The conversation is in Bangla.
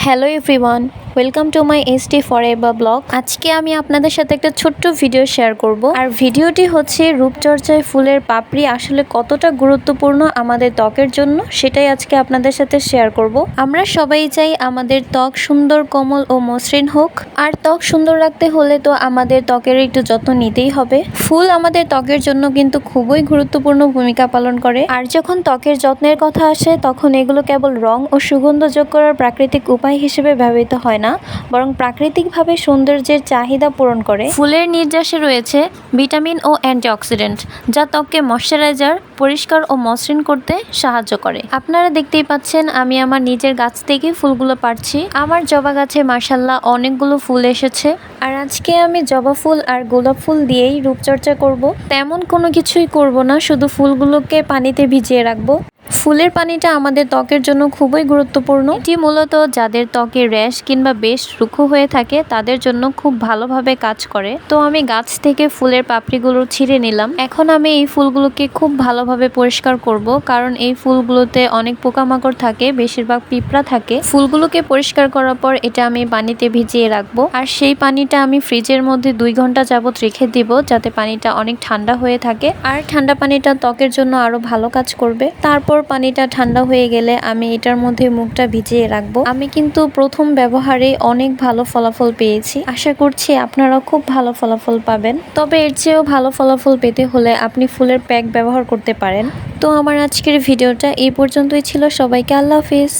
hello everyone. Welcome to my S T forever blog আজকে আমি আপনাদের সাথে একটা ছোট্ট ভিডিও শেয়ার করব। আর ভিডিওটি হচ্ছে রূপচর্চায় ফুলের পাপড়ি আসলে কতটা গুরুত্বপূর্ণ আমাদের ত্বকের জন্য, সেটাই আজকে আপনাদের সাথে শেয়ার করব। আমরা সবাই চাই আমাদের ত্বক সুন্দর, কোমল ও মসৃণ হোক। আর ত্বক সুন্দর রাখতে হলে তো আমাদের ত্বকের একটু যত্ন নিতেই হবে। ফুল আমাদের ত্বকের জন্য কিন্তু খুবই গুরুত্বপূর্ণ ভূমিকা পালন করে। আর যখন ত্বকের যত্নের কথা আসে, তখন এগুলো কেবল রং ও সুগন্ধ যোগ করার প্রাকৃতিক উপায় হিসেবে ব্যবহৃত হয় না, বরং প্রাকৃতিকভাবে সৌন্দর্যের চাহিদা পূরণ করে। ফুলের নির্যাসে রয়েছে ভিটামিন ও অ্যান্টিঅক্সিডেন্ট, যা ত্বককে ময়শ্চারাইজার, পরিষ্কার ও মসৃণ করতে সাহায্য করে। আপনারা দেখতেই পাচ্ছেন, আমি আমার নিজের গাছ থেকে ফুলগুলো পারছি আমার জবা গাছে মার্শাল্লাহ অনেকগুলো ফুল এসেছে। আর আজকে আমি জবা ফুল আর গোলাপ ফুল দিয়েই রূপচর্চা করব। তেমন কোনো কিছুই করব না, শুধু ফুলগুলোকে পানিতে ভিজিয়ে রাখব। ফুলের পানিটা আমাদের ত্বকের জন্য খুবই গুরুত্বপূর্ণ। এটি মূলত যাদের ত্বকে র্যাশ কিংবা বেশ রুক্ষ হয়ে থাকে, তাদের জন্য খুব ভালোভাবে কাজ করে। তো আমি গাছ থেকে ফুলের পাপড়িগুলো ছিঁড়ে নিলাম। এখন আমি এই ফুলগুলোকে খুব ভালোভাবে পরিষ্কার করব, কারণ এই ফুলগুলোতে অনেক পোকামাকড় থাকে, বেশিরভাগ পিঁপড়া থাকে। ফুলগুলোকে পরিষ্কার করার পর এটা আমি পানিতে ভিজিয়ে রাখব। আর সেই পানিটা আমি ফ্রিজের মধ্যে দুই ঘণ্টা যাবত রেখে দিব, যাতে পানিটা অনেক ঠান্ডা হয়ে থাকে। আর ঠান্ডা পানিটা ত্বকের জন্য আরও ভালো কাজ করবে। তারপর পানিটা ঠান্ডা হয়ে গেলে আমি এটার মধ্যে মুখটা ভিজিয়ে রাখব। আমি কিন্তু প্রথম ব্যবহারে অনেক ভালো ফলাফল পেয়েছি। আশা করছি আপনারা খুব ভালো ফলাফল পাবেন। তবে এর চেয়েও ভালো ফলাফল পেতে হলে আপনি ফুলের প্যাক ব্যবহার করতে পারেন। তো আমার আজকের ভিডিওটা এই পর্যন্তই ছিল। সবাইকে আল্লাহ হাফিজ।